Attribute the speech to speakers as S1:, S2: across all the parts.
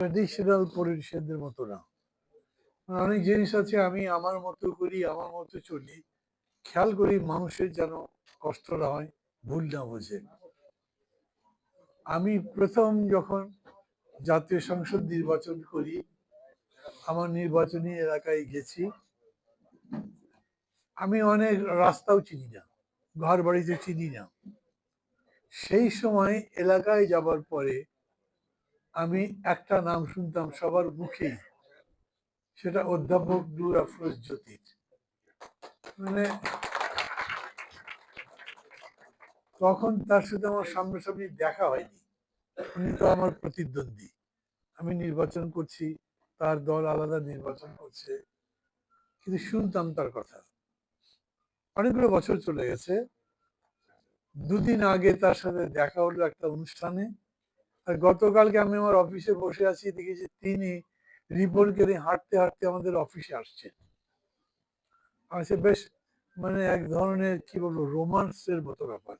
S1: Traditional পলিটিশিয়ানদের মতো না। অনেক জিনিস আছে আমি আমার মতো করি, আমার মতো চলি। খেয়াল করি মানুষের যেন কষ্ট না হয়, ভুল না বোঝে। আমি প্রথম যখন জাতীয় সংসদ নির্বাচন করি, আমার নির্বাচনী এলাকায় গেছি। আমি অনেক রাস্তাও চিনি না ঘর বাড়িতে চিনি না। সেই সময় এলাকায় যাবার পরে আমি একটা নাম শুনতাম সবার মুখেই, সেটা অধ্যাপক নূর আফরোজ জ্যোতির। মানে তখন তার সাথে আমার সামনাসামনি দেখা হয়নি। উনি তো আমার প্রতিদ্বন্দ্বী। আমি নির্বাচন করছি, তার দল আলাদা নির্বাচন করছে। কিন্তু শুনতাম তার কথা। অনেকগুলো বছর চলে গেছে। দুদিন আগে তার সাথে দেখা হলো একটা অনুষ্ঠানে। আর গতকালকে আমি আমার অফিসে বসে আছি, দেখেছি তিনি রিপোর্টকে নিয়ে হাঁটতে হাঁটতে আমাদের অফিসে আসছেন। আসে বেশ মানে এক ধরনের, কি বলব, রোমান্সের মতো ব্যাপার।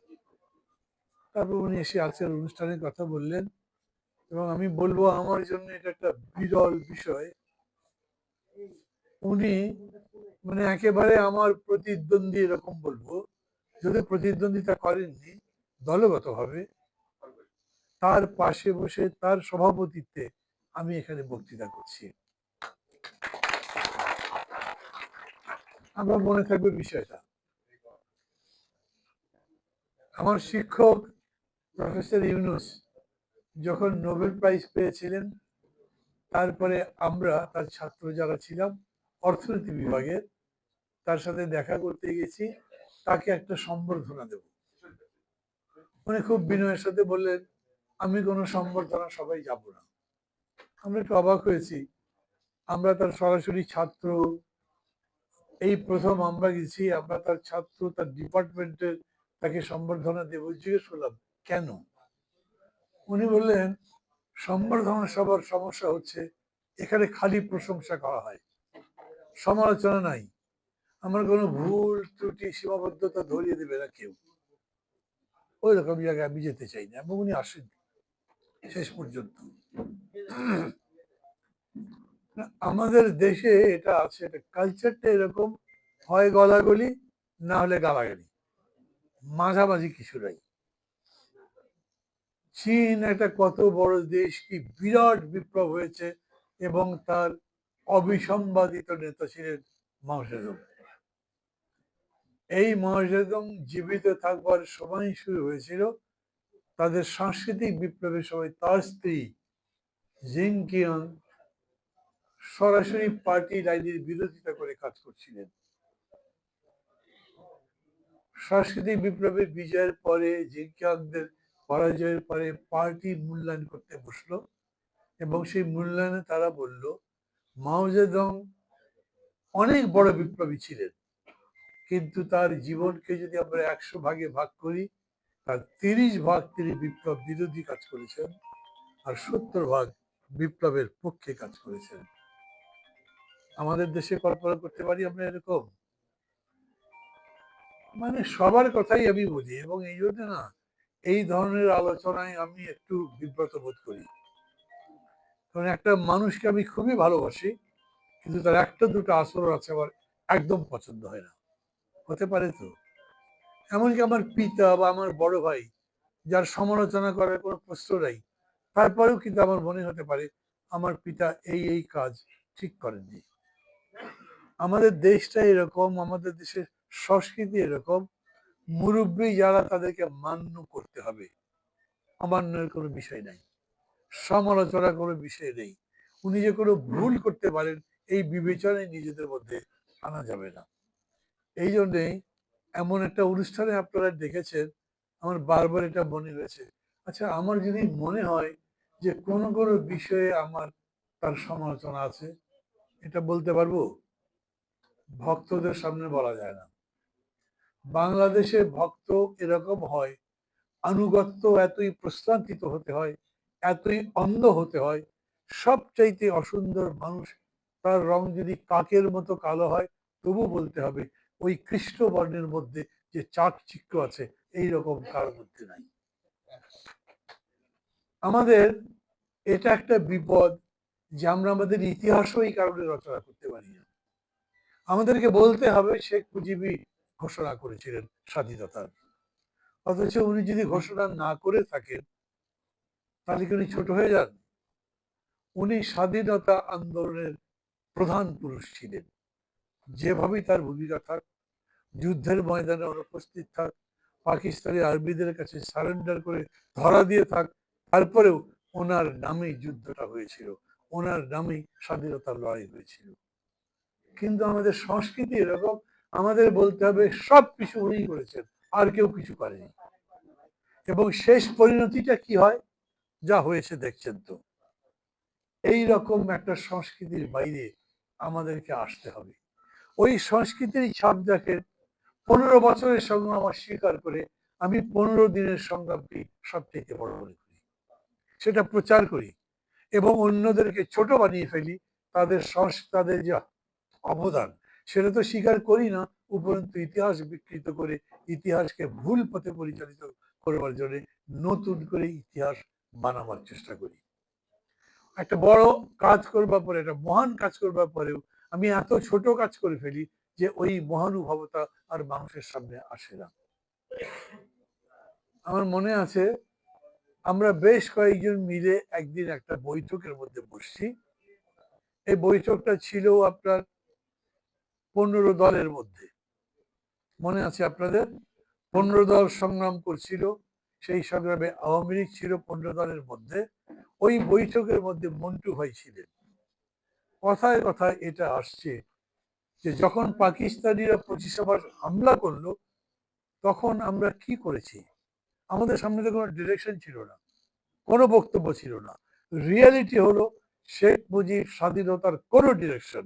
S1: তারপর উনি এসে আজকের অনুষ্ঠানের কথা বললেন এবং আমি বলব আমার জন্য এটা একটা বিরল বিষয়। উনি মানে একেবারে আমার প্রতিদ্বন্দ্বী এরকম বলব, যদি প্রতিদ্বন্দ্বিতা করেননি দলগতভাবে তার পাশে বসে তার সভাপতিত্বে আমি এখানে বক্তৃতা করছি। আমার মনে থাকবে বিষয়টা। আমার শিক্ষক প্রফেসর ইউনুস যখন নোবেল প্রাইজ পেয়েছিলেন, তারপরে আমরা তার ছাত্র যারা ছিলাম, অর্থনীতি বিভাগের তার সাথে দেখা করতে গেছি, তাকে একটা সম্বর্ধনা দেব। উনি খুব বিনয়ের সাথে বললেন আমি কোনো সম্বর্ধনা সবাই যাব না। আমরা একটু অবাক হয়েছি। আমরা তার সরাসরি ছাত্র, এই প্রথম আমরা গেছি, আমরা তার ছাত্র, তার ডিপার্টমেন্টের তাকে সম্বর্ধনা দেব। জিজ্ঞেস করলাম, কেন? উনি বললেন, সম্বর্ধনা সবার সমস্যা হচ্ছে, এখানে খালি প্রশংসা করা হয়। সমালোচনা নাই। আমার কোনো ভুল ত্রুটি সীমাবদ্ধতা ধরিয়ে দেবে না কেউ। ওই রকম জায়গায় আমি যেতে চাই না। এবং উনি আসেন শেষ পর্যন্ত। আমাদের দেশে এটা আছে, এটা কালচারটা এরকম, হয় গলাগলি না হলে গালাগালি। মাঝামাঝি কিছু নাই চীন একটা কত বড় দেশ কি বিরাট বিপ্লব হয়েছে এবং তার অবিসম্বাদিত নেতা ছিলেন মাওসেদং এই মাওসেদং জীবিত থাকবার সময় শুরু হয়েছিল তাদের সাংস্কৃতিক বিপ্লবের সময় তার স্ত্রী জিনকিয়ং সরাসরি পার্টি লাইনের বিরোধিতা করে কাজ করছিলেন। সাংস্কৃতিক বিপ্লবের বিজয়ের পরে জিনকিয়ংদের পরাজয়ের পরে পার্টি মূল্যায়ন করতে বসল এবং সেই মূল্যায়নে তারা বলল মাওজেদং অনেক বড় বিপ্লবী ছিলেন, কিন্তু তার জীবনকে যদি আমরা একশো ভাগে ভাগ করি তার তিরিশ ভাগ তিনি বিপ্লব বিরোধী কাজ করেছেন আর সত্তর ভাগ বিপ্লবের পক্ষে কাজ করেছেন। আমাদের দেশে কল্পনা করতে পারি আমরা এরকম? মানে সবার কথাই আমি বলি এবং এই জন্য না, এই ধরনের আলোচনায় আমি একটু বিব্রত বোধ করি। কারণ একটা মানুষকে আমি খুবই ভালোবাসি, কিন্তু তার একটা দুটো আসর আছে আমার একদম পছন্দ হয় না। হতে পারে তো? এমনকি আমার পিতা বা আমার বড় ভাই, যার সমালোচনা করার কোনো প্রশ্ন নাই, তারপরেও কিন্তু আমার মনে হতে পারে আমার পিতা এই এই কাজ ঠিক করেননি। আমাদের দেশটা এরকম, আমাদের দেশের সংস্কৃতি এরকম, মুরব্বী যারা তাদেরকে মান্য করতে হবে, অমান্যের কোনো বিষয় নাই সমালোচনা কোনো বিষয় নেই, উনি যে কোনো ভুল করতে পারেন, এই বিবেচনায় নিজেদের মধ্যে আনা যাবে না। এই জন্যেই এমন একটা অনুষ্ঠানে আপনারা দেখেছেন, আমার বারবার এটা মনে হয়েছে। আচ্ছা আমার যদি মনে হয় যে কোনো কোনো বিষয়ে আমার তার সমালোচনা আছে, এটা বলতে পারব? ভক্তদের সামনে বলা যায় না। বাংলাদেশে ভক্ত এরকম হয়, আনুগত্য এতই প্রস্তান্তিত হতে হয়, এতই অন্ধ হতে হয়, সবচাইতে অসুন্দর মানুষ, তার রং যদি কাকের মতো কালো হয় তবু বলতে হবে ওই কৃষ্ণ বর্ণের মধ্যে যে চাকচিক্য আছে এই রকম কারোর মধ্যে নাই। আমাদের এটা একটা বিপদ যে আমরা আমাদের ইতিহাসও এই কারণে রচনা করতে পারি না। আমাদেরকে বলতে হবে, শেখ মুজিবই ঘোষণা করেছিলেন স্বাধীনতার। অথচ উনি যদি ঘোষণা না করে থাকেন, তাহলে কি উনি ছোট হয়ে যান? উনি স্বাধীনতা আন্দোলনের প্রধান পুরুষ ছিলেন। যেভাবেই তার ভূমিকা থাক যুদ্ধের ময়দানে অনুপস্থিত থাক, পাকিস্তানি আরবিদের কাছে সারেন্ডার করে ধরা দিয়ে থাক, তারপরেও ওনার নামেই যুদ্ধটা হয়েছিল, ওনার নামেই স্বাধীনতার লড়াই হয়েছিল। কিন্তু আমাদের সংস্কৃতি এরকম, আমাদের বলতে হবে সব কিছু উনি করেছেন, আর কেউ কিছু করেনি। এবং শেষ পরিণতিটা কি হয়? যা হয়েছে দেখছেন তো। এই রকম একটা সংস্কৃতির বাইরে আমাদেরকে আসতে হবে। ওই সংস্কৃতির ছাপ দেখেন পনেরো বছরের সংগ্রাম অস্বীকার করে আমি পনেরো দিনের সংগ্রামকে সবচেয়ে বড় মনে করি। সেটা প্রচার করি এবং অন্যদেরকে ছোট বানিয়ে ফেলি, তাদের তাদের যে অবদান সেটা তো স্বীকার করি না, উপরন্তু ইতিহাস বিকৃত করে ইতিহাসকে ভুল পথে পরিচালিত করবার জন্য নতুন করে ইতিহাস বানাবার চেষ্টা করি। একটা বড় কাজ করবার পরে, একটা মহান কাজ করবার পরেও আমি এত ছোট কাজ করে ফেলি যে ওই মহানুভবতা আর মানুষের সামনে আসে না। আমার মনে আছে, আমরা বেশ কয়েকজন মিলে একদিন একটা বৈঠকের মধ্যে বসছি। এই বৈঠকটা ছিল আপনার পনেরো দলের মধ্যে। মনে আছে আপনাদের? পনেরো দল সংগ্রাম করছিল, সেই সংগ্রামে আওয়ামী লীগ ছিল পনেরো দলের মধ্যে। ওই বৈঠকের মধ্যে মন্টু ভাই ছিলেন। কথায় কথায় এটা আসছে যে যখন পাকিস্তানিরা পঁচিশে মার্চ হামলা করল, তখন আমরা কি করেছি? আমাদের সামনে তো কোনো ডিরেকশন ছিল না, কোনো বক্তব্য ছিল না। রিয়ালিটি হলো, শেখ মুজিব স্বাধীনতার কোনো ডিরেকশন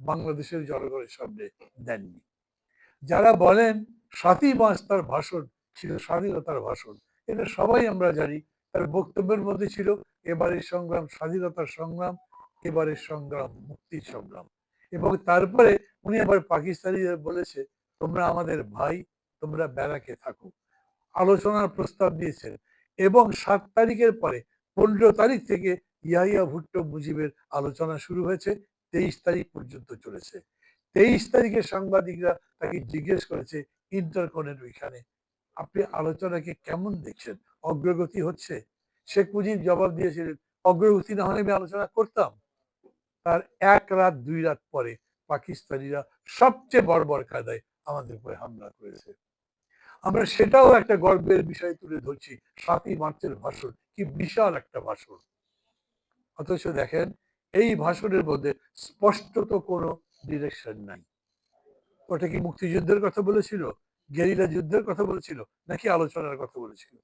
S1: বাংলাদেশের জনগণের সামনে দেননি। যারা বলেন সাতই মাস তার ভাষণ ছিল, স্বাধীনতার ভাষণ, এটা সবাই আমরা জানি। তার বক্তব্যের মধ্যে ছিল, এবারের সংগ্রাম স্বাধীনতার সংগ্রাম, এবারের সংগ্রাম মুক্তির সংগ্রাম। এবং তারপরে উনি আবার পাকিস্তানিদের বলেছে, তোমরা আমাদের ভাই, তোমরা ব্যারাকে থাকো। আলোচনার প্রস্তাব দিয়েছেন। এবং সাত তারিখের পরে, পনেরো তারিখ থেকে ইয়াহিয়া ভুট্টো মুজিবের আলোচনা শুরু হয়েছে, তেইশ তারিখ পর্যন্ত চলেছে। তেইশ তারিখে সাংবাদিকরা তাকে জিজ্ঞেস করেছে, ইন্টারকনের ওইখানে আপনি আলোচনাকে কেমন দেখছেন? অগ্রগতি হচ্ছে? শেখ মুজিব জবাব দিয়েছিলেন, অগ্রগতি না হলে আমি আলোচনা করতাম। তার এক রাত, দুই রাত পরে পাকিস্তানিরা সবচেয়ে বর্বর কায়দায় আমাদের উপরে হামলা করেছে। আমরা সেটাও একটা গর্বের বিষয় তুলে ধরছি, সাতই মার্চের ভাষণ। কি বিশাল একটা ভাষণ। অথচ দেখেন, এই ভাষণের মধ্যে স্পষ্টত কোনো ডিরেকশন নাই। ওটা কি মুক্তিযুদ্ধের কথা বলেছিল? গেরিলা যুদ্ধের কথা বলেছিল? নাকি আলোচনার কথা বলেছিল?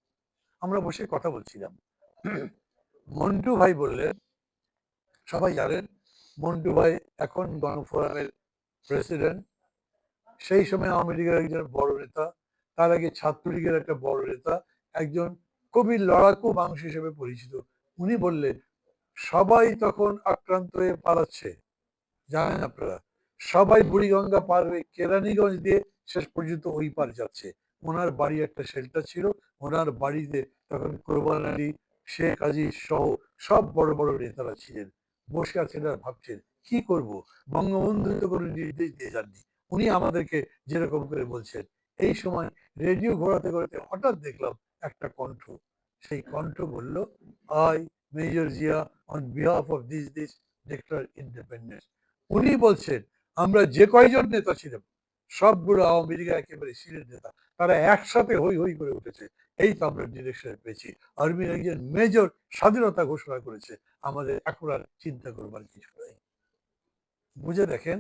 S1: আমরা বসে কথা বলছিলাম। মন্টু ভাই বললেন, সবাই জানেন মন্টু ভাই এখন গণফোরামের প্রেসিডেন্ট। সেই সময় আওয়ামী লীগের একজন বড় নেতা, তার আগে ছাত্রলীগের একটা বড় নেতা, একজন কবির লড়াকু মানুষ হিসেবে পরিচিত। উনি বললেন সবাই তখন আক্রান্ত হয়ে পালাচ্ছে। জানেন আপনারা, সবাই বুড়িগঙ্গা পার হয়ে কেরানীগঞ্জ দিয়ে শেষ পর্যন্ত ওই পার যাচ্ছে। ওনার বাড়ি একটা শেল্টার ছিল, ওনার বাড়িতে তখন কোরবান আলী, শেখ আজিজ সহ সব বড় বড় নেতারা ছিলেন। বসে আছেন আর ভাবছেন, কি করব? বঙ্গবন্ধু তো কোনো নির্দেশ দিয়ে যাননি। উনি আমাদেরকে যেরকম করে বলছেন, এই সময় রেডিও ঘোরাতে ঘোরাতে হঠাৎ দেখলাম একটা কণ্ঠ। সেই কণ্ঠ বলল, I, major Zia on behalf of this this declare independence উনি বলছেন, আমরা যে কয়জন নেতা ছিলাম, সবগুলো আওয়ামী লীগ একেবারে সিলেট নেতা, তারা একসাথে হই হই করে উঠেছে। এই তো আমরা ডিরেকশন পেয়েছি। আর্মির একজন মেজর স্বাধীনতা ঘোষণা করেছে। আমাদের এখন আর চিন্তা করবার কিছু নাই। বুঝে দেখেন,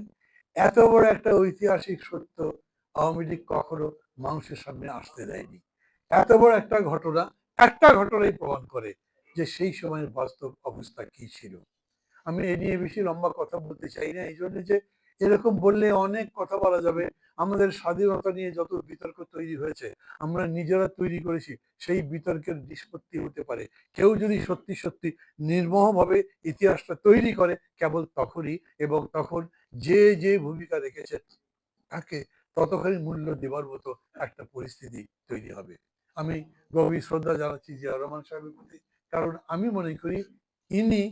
S1: এত বড় একটা ঐতিহাসিক সত্য আওয়ামী লীগ কখনো মানুষের সামনে আসতে দেয়নি। এত বড় একটা ঘটনা, একটা ঘটনাই প্রমাণ করে যে সেই সময়ের বাস্তব অবস্থা কি ছিল। আমি এ নিয়ে বেশি লম্বা কথা বলতে চাই না, এই জন্য যে এরকম বললে অনেক কথা বলা যাবে। আমাদের স্বাধীনতা নিয়ে যত বিতর্ক তৈরি হয়েছে, আমরা নিজেরা তৈরি করেছি, সেই বিতর্কের নিষ্পত্তি হতে পারে। কেউ যদি সত্যি সত্যি নির্মোহভাবে ইতিহাসটা তৈরি করে, কেবল তখনই এবং তখন যে যে ভূমিকা রেখেছে, তাকে ততখানি মূল্য দেবার মতো একটা পরিস্থিতি তৈরি হবে। আমি গভীর শ্রদ্ধা জানাচ্ছি জিয়া রহমান সাহেবের প্রতি, কারণ আমি মনে করি, ইনি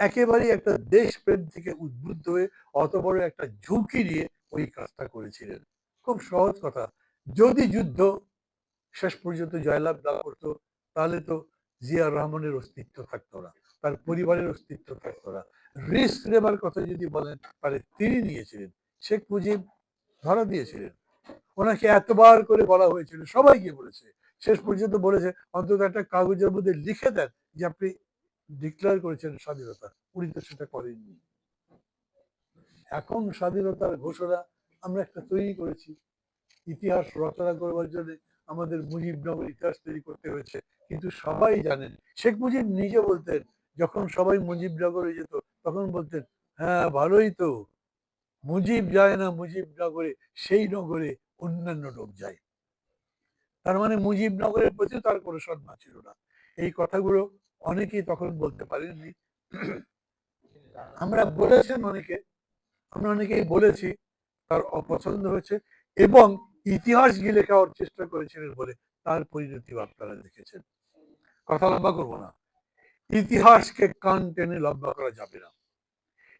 S1: একেবারেই একটা দেশপ্রেম থেকে উদ্বুদ্ধ হয়ে অত বড় একটা ঝুঁকি নিয়ে ওই কাজটা করেছিলেন। খুব সহজ কথা। যদি যুদ্ধ শেষ পর্যন্ত জয়লাভ না করতো, তাহলে তো জিয়া রহমানের অস্তিত্ব থাকতো না, তার পরিবারের অস্তিত্ব থাকতো না। রিস্ক নেবার কথা যদি বলেন, তাহলে তিনি নিয়েছিলেন, শেখ মুজিব ধরা দিয়েছিলেন। ওনাকে এতবার করে বলা হয়েছিল, সবাই গিয়ে বলেছে। শেষ পর্যন্ত বলেছে, অন্তত একটা কাগজের মধ্যে লিখে দেন যে আপনি ডিক্লেয়ার করেছেন স্বাধীনতা। উনি তো সেটা করেননি। এখন স্বাধীনতার ঘোষণা আমরা একটা তৈরি করেছি। ইতিহাস রচনা করবার জন্য আমাদের মুজিবনগর ইতিহাস তৈরি করতে হয়েছে। কিন্তু সবাই জানেন, শেখ মুজিব নিজে বলতেন, যখন সবাই মুজিবনগরে যেত, তখন বলতেন হ্যাঁ ভালোই তো। মুজিব যায় না মুজিবনগরে, সেই নগরে অন্যান্য লোক যায়। তার মানে মুজিবনগরের প্রতি তার কোনো সম্মান ছিল না। এই কথাগুলো অনেকেই তখন বলতে পারেননি আমরা বলেছেন অনেকে, আমরা অনেকেই বলেছি, তার অপছন্দ হয়েছে এবং ইতিহাস গিলে খাওয়ার চেষ্টা করেছিলেন বলে তার পরিণতি আপনারা দেখেছেন। কথা লম্বা করব না। ইতিহাসকে কান টেনে লম্বা করা যাবে না।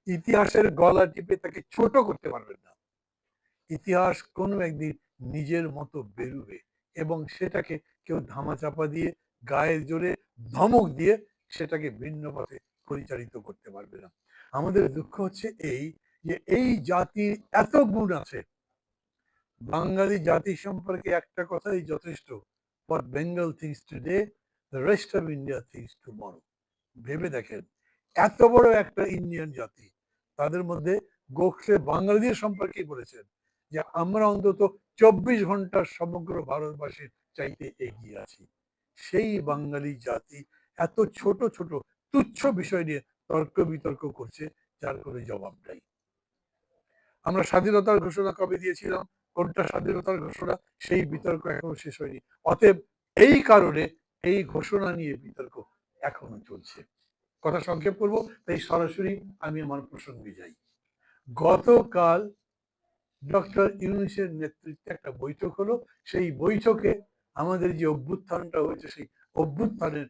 S1: ইতিহাসের গলা টিপে তাকে ছোট করতে পারবেন না। ইতিহাস কোনো একদিন নিজের মতো বেরুবে এবং সেটাকে কেউ ধামাচাপা দিয়ে গায়ের জোরে ধমক দিয়ে সেটাকে ভিন্ন পথে পরিচালিত করতে পারবে না। আমাদের দুঃখ হচ্ছে এই যে এই জাতির এত গুণ আছে। বাঙালি জাতি সম্পর্কে একটা কথাই যথেষ্ট। What Bengal thinks today the rest of India thinks tomorrow ভেবে দেখেন, এত বড় একটা ইন্ডিয়ান জাতি, তাদের মধ্যে গোখলে বাঙালিদের সম্পর্কে বলেছেন যে আমরা অন্তত চব্বিশ ঘণ্টার সমগ্র ভারতবাসীর চাইতে এগিয়ে আছি। সেই বাঙালি জাতি এত ছোট ছোট, তুচ্ছ বিষয় নিয়ে তর্ক বিতর্ক করছে, যার কোনো জবাব নাই। আমরা স্বাধীনতার ঘোষণা কবে দিয়েছিলাম? কোনটা স্বাধীনতার ঘোষণা? সেই বিতর্ক এখনও শেষ হয়নি। অতএব এই কারণে এই ঘোষণা নিয়ে বিতর্ক এখনও চলছে। কথা সংক্ষেপ করব, তাই সরাসরি আমি আমার প্রসঙ্গে যাই। গতকাল ডক্টর ইউনিসের নেতৃত্বে একটা বৈঠক হলো। সেই বৈঠকে আমাদের যে অভ্যুত্থানটা হয়েছে সেই অভ্যুত্থানের